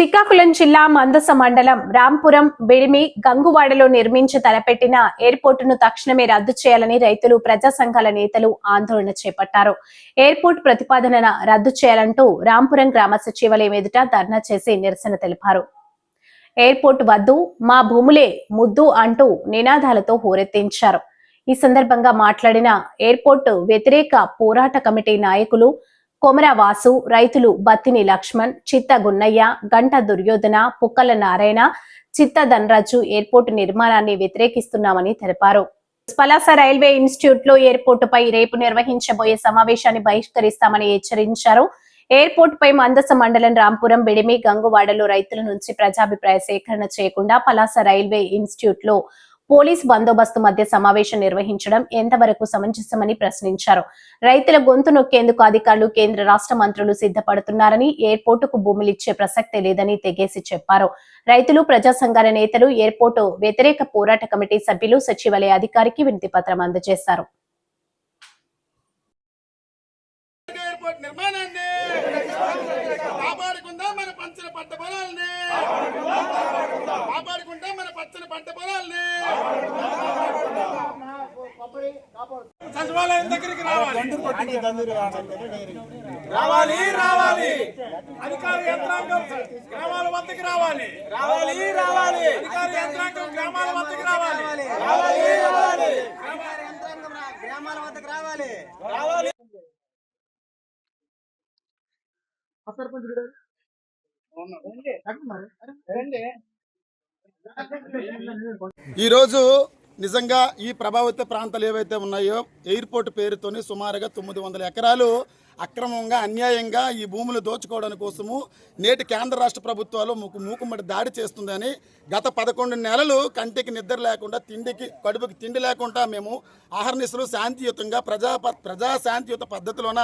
శ్రీకాకుళం జిల్లా మందస మండలం రాంపురం బిడిమి గంగువాడలో నిర్మించి తలపెట్టిన ఎయిర్పోర్టును తక్షణమే రద్దు చేయాలని రైతులు ప్రజా సంఘాల నేతలు ఆందోళన చేపట్టారు. ఎయిర్పోర్ట్ ప్రతిపాదన రద్దు చేయాలంటూ రాంపురం గ్రామ సచివాలయం ఎదుట ధర్నా చేసి నిరసన తెలిపారు. ఎయిర్పోర్ట్ వద్దు మా భూములే ముద్దు అంటూ నినాదాలతో హోరెత్తించారు. ఈ సందర్భంగా మాట్లాడిన ఎయిర్పోర్ట్ వ్యతిరేక పోరాట కమిటీ నాయకులు కొమర వాసు రైతులు బత్తిని లక్ష్మణ్ చిత్త గున్నయ్య గంట దుర్యోధన పుక్కల నారాయణ చిత్త ధనరాజు ఎయిర్పోర్టు నిర్మాణాన్ని వ్యతిరేకిస్తున్నామని తెలిపారు. పలాస రైల్వే ఇన్స్టిట్యూట్లో ఎయిర్పోర్టు పై రేపు నిర్వహించబోయే సమావేశాన్ని బహిష్కరిస్తామని హెచ్చరించారు. ఎయిర్పోర్ట్ పై మందస మండలం రాంపురం బిడిమి గంగువాడలో రైతుల నుంచి ప్రజాభిప్రాయ సేకరణ చేయకుండా పలాస రైల్వే ఇన్స్టిట్యూట్లో పోలీస్ బందోబస్తు మధ్య సమావేశం నిర్వహించడం ఎంతవరకు సమంజసమని ప్రశ్నించారు. రైతుల గొంతు నొక్కేందుకు అధికారులు కేంద్ర రాష్ట్ర మంత్రులు సిద్ధపడుతున్నారని ఎయిర్పోర్టుకు భూములిచ్చే ప్రసక్తే లేదని తెగేసి చెప్పారు. రైతులు ప్రజా సంఘాల నేతలు ఎయిర్పోర్టు వ్యతిరేక పోరాట కమిటీ సభ్యులు సచివాలయ అధికారికి వినతి పత్రం అందజేశారు నిర్మాణాన్ని పంట పొలాల్ని. కాపాడుకుందాం మన పచ్చని పంట పొలాల్ని. సచివాలయం దగ్గరికి రావాలి. రావాలి రావాలి. అధికార యంత్రాంగం గ్రామాల వద్దకు రావాలి. రావాలి రావాలి. అధికార యంత్రాంగం గ్రామాల వద్దకు రావాలి. రావాలి రావాలి. గ్రామాల వద్దకు రావాలి రావాలి ఈరోజు నిజంగా ఈ ప్రభావిత ప్రాంతాలు ఏవైతే ఉన్నాయో ఎయిర్పోర్ట్ పేరుతోని సుమారుగా తొమ్మిది వందల ఎకరాలు అక్రమంగా అన్యాయంగా ఈ భూములు దోచుకోవడం కోసము నేటి కేంద్ర రాష్ట్ర ప్రభుత్వాలు మూకు మూకుమ్మడి దాడి చేస్తుందని గత పదకొండు నెలలు కంటికి నిద్ర లేకుండా తిండికి కడుపుకి తిండి లేకుండా మేము ఆహర్నిశలు శాంతియుతంగా ప్రజా ప్రజా శాంతియుత పద్ధతిలోన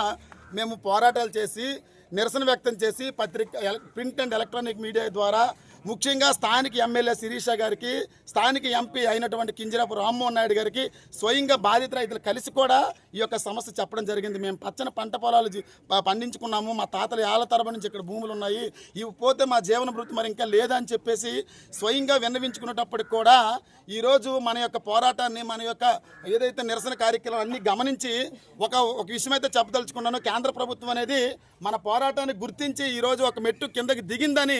మేము పోరాటాలు చేసి నిరసన వ్యక్తం చేసి పత్రిక ప్రింట్ అండ్ ఎలక్ట్రానిక్ మీడియా ద్వారా ముఖ్యంగా స్థానిక ఎమ్మెల్యే శిరీష గారికి స్థానిక ఎంపీ అయినటువంటి కింజరాపు రామ్మోహన్ నాయుడు గారికి స్వయంగా బాధిత రైతులు కలిసి కూడా ఈ యొక్క సమస్య చెప్పడం జరిగింది. మేము పచ్చని పంట పొలాలు పండించుకున్నాము. మా తాతలు ఏళ్ళ తరబడి నుంచి ఇక్కడ భూములు ఉన్నాయి. ఇవి పోతే మా జీవన వృత్తి మరి ఇంకా లేదని చెప్పేసి స్వయంగా విన్నవించుకునేటప్పటికి కూడా ఈరోజు మన యొక్క పోరాటాన్ని మన యొక్క ఏదైతే నిరసన కార్యక్రమం అన్ని గమనించి ఒక ఒక విషయం అయితే చెప్పదలుచుకున్నాను. కేంద్ర ప్రభుత్వం అనేది మన పోరాటాన్ని గుర్తించి ఈరోజు ఒక మెట్టు కిందకి దిగిందని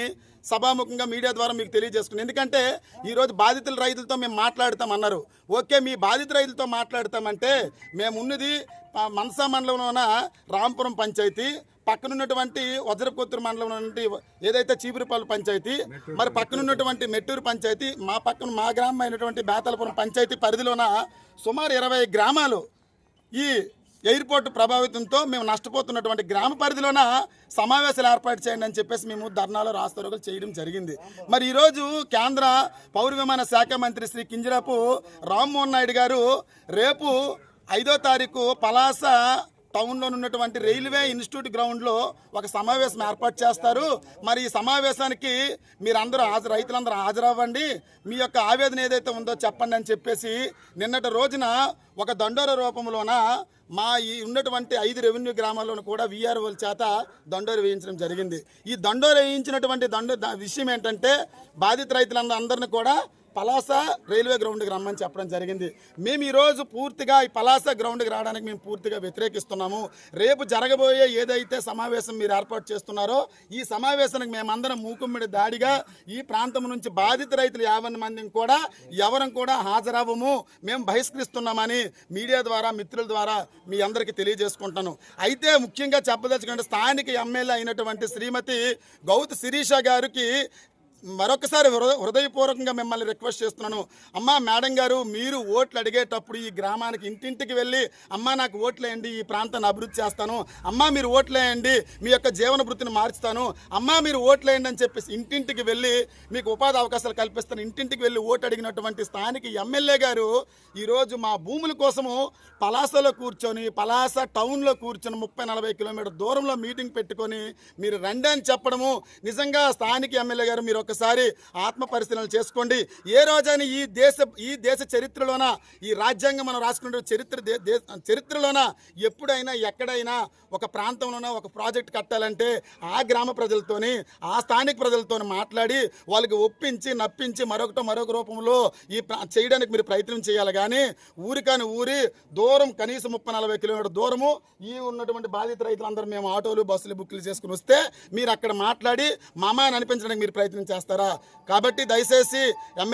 సభాముఖంగా మీడియా ద్వారా మీకు తెలియజేసుకున్నాను. ఎందుకంటే ఈరోజు బాధితుల రైతులతో మేము మాట్లాడతామన్నారు. ఓకే మీ బాధిత రైతులతో మాట్లాడతామంటే మేము మనసా మండలంలోన రాంపురం పంచాయతీ పక్కనున్నటువంటి వజ్రపుత్ర మండలం నుండి ఏదైతే చీపురుపల్లి పంచాయతీ మరి పక్కనున్నటువంటి మెట్టూరు పంచాయతీ మా పక్కన మా గ్రామం అయినటువంటి బేతలపురం పంచాయతీ పరిధిలోన సుమారు ఇరవై గ్రామాలు ఈ ఎయిర్పోర్ట్ ప్రభావితంతో మేము నష్టపోతున్నటువంటి గ్రామ పరిధిలోన సమావేశాలు ఏర్పాటు చేయండి అని చెప్పేసి మేము ధర్నాలో రాస్తారోగులు చేయడం జరిగింది. మరి ఈరోజు కేంద్ర పౌర విమాన శాఖ మంత్రి శ్రీ కింజరాపు రామ్మోహన్ నాయుడు గారు రేపు ఐదో తారీఖు పలాస టౌన్లో ఉన్నటువంటి రైల్వే ఇన్స్టిట్యూట్ గ్రౌండ్లో ఒక సమావేశం ఏర్పాటు చేస్తారు. మరి ఈ సమావేశానికి మీరందరూ హాజరు రైతులందరూ హాజరవ్వండి. మీ యొక్క ఆవేదన ఏదైతే ఉందో చెప్పండి అని చెప్పేసి నిన్నటి రోజున ఒక దండోర రూపంలోన మా ఈ ఉన్నటువంటి ఐదు రెవెన్యూ గ్రామాల్లోనూ కూడా వీఆర్ఓల చేత దండోర వేయించడం జరిగింది. ఈ దండోర వేయించినటువంటి దండో విషయం ఏంటంటే బాధిత రైతులందరినీ కూడా పలాస రైల్వే గ్రౌండ్కి రమ్మని చెప్పడం జరిగింది. మేము ఈరోజు పూర్తిగా ఈ పలాస గ్రౌండ్కి రావడానికి మేము పూర్తిగా వ్యతిరేకిస్తున్నాము. రేపు జరగబోయే ఏదైతే సమావేశం మీరు ఏర్పాటు చేస్తున్నారో ఈ సమావేశానికి మేమందరం మూకుమ్మిడి దాడిగా ఈ ప్రాంతం నుంచి బాధిత రైతులు యాభై మందిని కూడా ఎవరం కూడా హాజరవ్వము. మేము బహిష్కరిస్తున్నామని మీడియా ద్వారా మిత్రుల ద్వారా మీ అందరికీ తెలియజేసుకుంటాను. అయితే ముఖ్యంగా చెప్పదలుచుకుంటే స్థానిక ఎమ్మెల్యే అయినటువంటి శ్రీమతి గౌత్ శిరీష గారికి మరొకసారి హృదయ హృదయపూర్వకంగా మిమ్మల్ని రిక్వెస్ట్ చేస్తున్నాను. అమ్మా మేడం గారు మీరు ఓట్లు అడిగేటప్పుడు ఈ గ్రామానికి ఇంటింటికి వెళ్ళి అమ్మా నాకు ఓట్లేయండి ఈ ప్రాంతాన్ని అభివృద్ధి చేస్తాను. అమ్మా మీరు ఓట్లేయండి మీ యొక్క జీవన వృత్తిని మార్చుతాను. అమ్మా మీరు ఓట్లేయండి అని చెప్పేసి ఇంటింటికి వెళ్ళి మీకు ఉపాధి అవకాశాలు కల్పిస్తాను. ఇంటింటికి వెళ్ళి ఓటు అడిగినటువంటి స్థానిక ఎమ్మెల్యే గారు ఈరోజు మా భూముల కోసము పలాసలో కూర్చొని పలాస టౌన్లో కూర్చొని ముప్పై నలభై కిలోమీటర్ దూరంలో మీటింగ్ పెట్టుకొని మీరు రండి అని చెప్పడము. నిజంగా స్థానిక ఎమ్మెల్యే గారు మీరు ఒకసారి ఆత్మ పరిశీలన చేసుకోండి. ఏ రోజైనా ఈ దేశ ఈ దేశ చరిత్రలోన ఈ రాజ్యాంగం మనం రాసుకునే చరిత్ర చరిత్రలోన ఎప్పుడైనా ఎక్కడైనా ఒక ప్రాంతంలోన ఒక ప్రాజెక్ట్ కట్టాలంటే ఆ గ్రామ ప్రజలతోని ఆ స్థానిక ప్రజలతో మాట్లాడి వాళ్ళకి ఒప్పించి నప్పించి మరొకటో మరొక రూపంలో ఈ చేయడానికి మీరు ప్రయత్నం చేయాలి. కానీ ఊరికాని ఊరి దూరం కనీసం ముప్పై నలభై కిలోమీటర్ దూరము ఈ ఉన్నటువంటి బాధిత రైతులందరూ మేము ఆటోలు బస్సులు బుక్లు చేసుకుని వస్తే మీరు అక్కడ మాట్లాడి మామ అని అనిపించడానికి మీరు ప్రయత్నం చేస్తారా? కాబట్టి దయచేసి ఎమ్మెల్యే